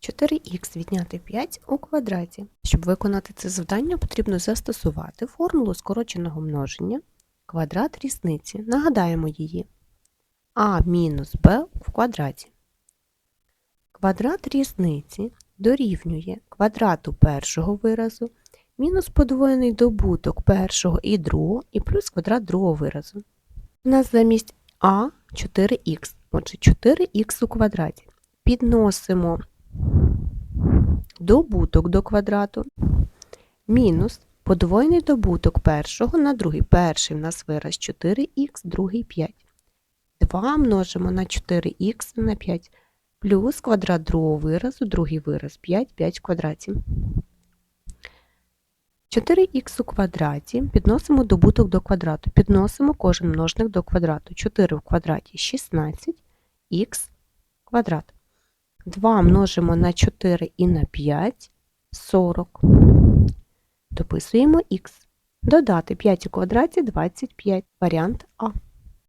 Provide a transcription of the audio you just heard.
4х відняти 5 у квадраті. Щоб виконати це завдання, потрібно застосувати формулу скороченого множення квадрат різниці. Нагадаємо її. а мінус b в квадраті. Квадрат різниці дорівнює квадрату першого виразу мінус подвоєний добуток першого і другого і плюс квадрат другого виразу. У нас замість а 4х, отже 4х у квадраті. Підносимо добуток до квадрату мінус подвоєний добуток першого на другий. Перший в нас вираз 4х, другий 5. 2 множимо на 4х на 5 плюс квадрат другого виразу, другий вираз 5, 5 в квадраті. 4х у квадраті підносимо добуток до квадрату. Підносимо кожен множник до квадрату. 4 в квадраті 16, х квадрат. 2 множимо на 4 і на 5 40. Дописуємо х. Додати 5 у квадраті 25. Варіант А.